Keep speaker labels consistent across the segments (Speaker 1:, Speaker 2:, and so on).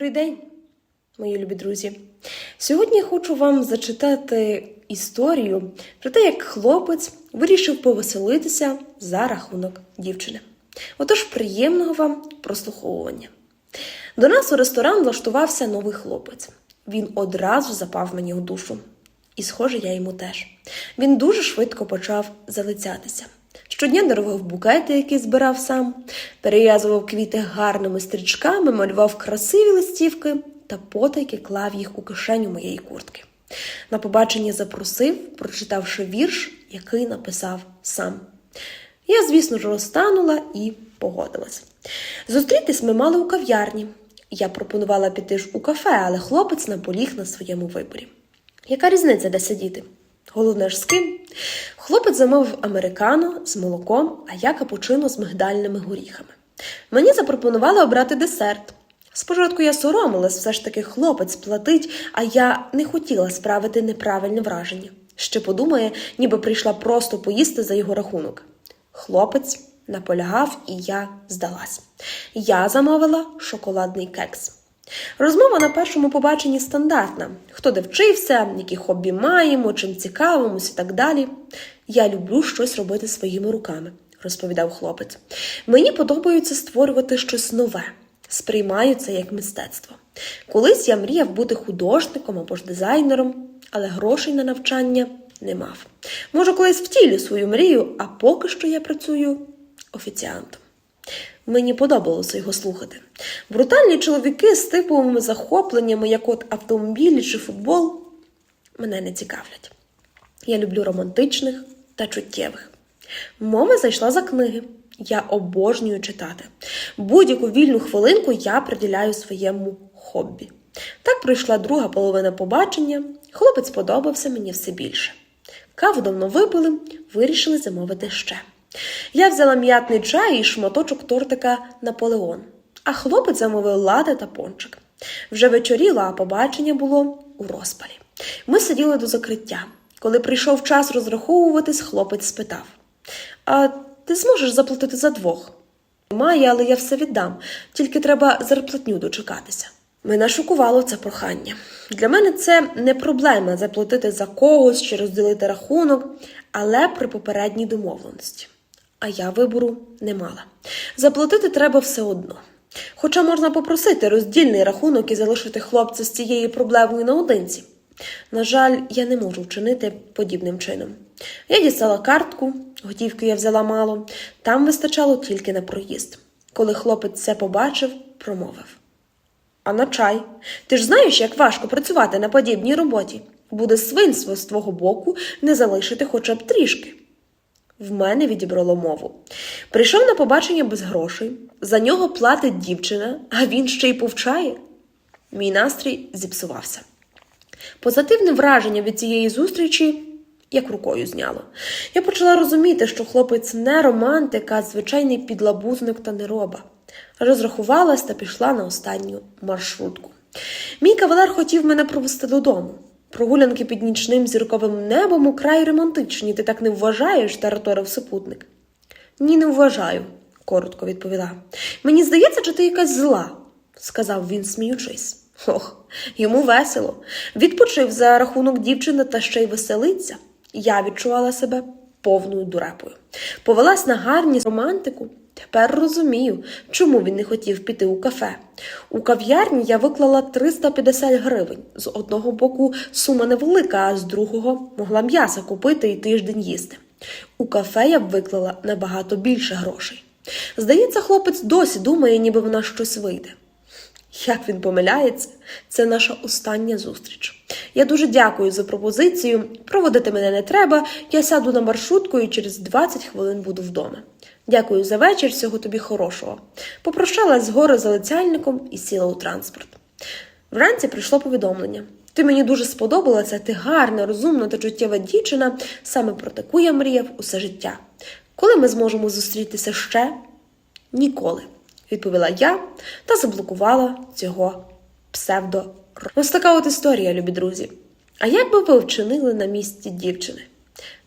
Speaker 1: Добрий день, мої любі друзі. Сьогодні я хочу вам зачитати історію про те, як хлопець вирішив повеселитися за рахунок дівчини. Отож, приємного вам прослуховування. До нас у ресторан влаштувався новий хлопець. Він одразу запав мені у душу. І, схоже, я йому теж. Він дуже швидко почав залицятися. Щодня дарував букети, які збирав сам, перев'язував квіти гарними стрічками, малював красиві листівки та потайки клав їх у кишеню моєї куртки. На побачення запросив, прочитавши вірш, який написав сам. Я, звісно ж, розтанула і погодилась. Зустрітись ми мали у кав'ярні. Я пропонувала піти ж у кафе, але хлопець наполіг на своєму виборі. Яка різниця, де сидіти? Головне ж з ким? Хлопець замовив американо з молоком, а я капучино з мигдальними горіхами. Мені запропонували обрати десерт. Спочатку я соромилась, все ж таки хлопець платить, а я не хотіла справити неправильне враження. Ще подумає, ніби прийшла просто поїсти за його рахунок. Хлопець наполягав, і я здалась. Я замовила шоколадний кекс. Розмова на першому побаченні стандартна: хто де вчився, які хобі маємо, чим цікавимось і так далі. Я люблю щось робити своїми руками, розповідав хлопець. Мені подобається створювати щось нове, сприймаю це як мистецтво. Колись я мріяв бути художником або ж дизайнером, але грошей на навчання не мав. Може, колись втілю свою мрію, а поки що я працюю офіціантом. Мені подобалося його слухати. Брутальні чоловіки з типовими захопленнями, як от автомобілі чи футбол, мене не цікавлять. Я люблю романтичних та чуттєвих. Мова зайшла за книги. Я обожнюю читати. Будь-яку вільну хвилинку я приділяю своєму хобі. Так пройшла друга половина побачення. Хлопець подобався мені все більше. Каву давно випили, вирішили замовити ще. Я взяла м'ятний чай і шматочок тортика Наполеон, а хлопець замовив лади та пончик. Вже вечоріло, а побачення було у розпалі. Ми сиділи до закриття. Коли прийшов час розраховуватись, хлопець спитав: А ти зможеш заплатити за двох? Має, але я все віддам, тільки треба зарплатню дочекатися. Мене шокувало це прохання. Для мене це не проблема заплатити за когось чи розділити рахунок, але при попередній домовленості. А я вибору не мала. Заплатити треба все одно. Хоча можна попросити роздільний рахунок і залишити хлопця з цією проблемою наодинці. На жаль, я не можу вчинити подібним чином. Я дістала картку, готівки я взяла мало, там вистачало тільки на проїзд. Коли хлопець це побачив, промовив. А на чай? Ти ж знаєш, як важко працювати на подібній роботі. Буде свинство з твого боку не залишити хоча б трішки. В мене відібрало мову. Прийшов на побачення без грошей, за нього платить дівчина, а він ще й повчає. Мій настрій зіпсувався. Позитивне враження від цієї зустрічі як рукою зняло. Я почала розуміти, що хлопець не романтик, а звичайний підлабузник та нероба. Розрахувалась та пішла на останню маршрутку. Мій кавалер хотів мене провести додому. Прогулянки під нічним зірковим небом украй романтичні, ти так не вважаєш, тараторив супутник. Ні, не вважаю, коротко відповіла. Мені здається, що ти якась зла, сказав він, сміючись. Ох, йому весело. Відпочив за рахунок дівчини та ще й веселиться. Я відчувала себе повною дурепою. Повелась на гарність романтику. Тепер розумію, чому він не хотів піти у кафе. У кав'ярні я виклала 350 гривень. З одного боку сума невелика, а з другого могла м'яса купити і тиждень їсти. У кафе я б виклала набагато більше грошей. Здається, хлопець досі думає, ніби вона щось вийде. Як він помиляється, це наша остання зустріч. Я дуже дякую за пропозицію. Проводити мене не треба. Я сяду на маршрутку і через 20 хвилин буду вдома. Дякую за вечір, всього тобі хорошого. Попрощалась з гори залицяльником і сіла у транспорт. Вранці прийшло повідомлення. Ти мені дуже сподобалася, ти гарна, розумна та чуттєва дівчина, саме про таку я мріяв усе життя. Коли ми зможемо зустрітися ще? Ніколи, відповіла я та заблокувала цього псевдо. Ось така от історія, любі друзі. А як би ви вчинили на місці дівчини?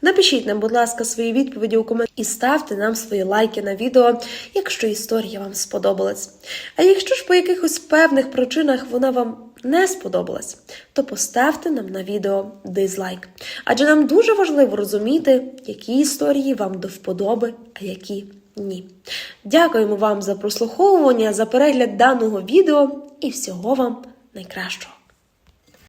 Speaker 1: Напишіть нам, будь ласка, свої відповіді у коментарі і ставте нам свої лайки на відео, якщо історія вам сподобалась. А якщо ж по якихось певних причинах вона вам не сподобалась, то поставте нам на відео дизлайк. Адже нам дуже важливо розуміти, які історії вам до вподоби, а які ні. Дякуємо вам за прослуховування, за перегляд даного відео і всього вам найкращого.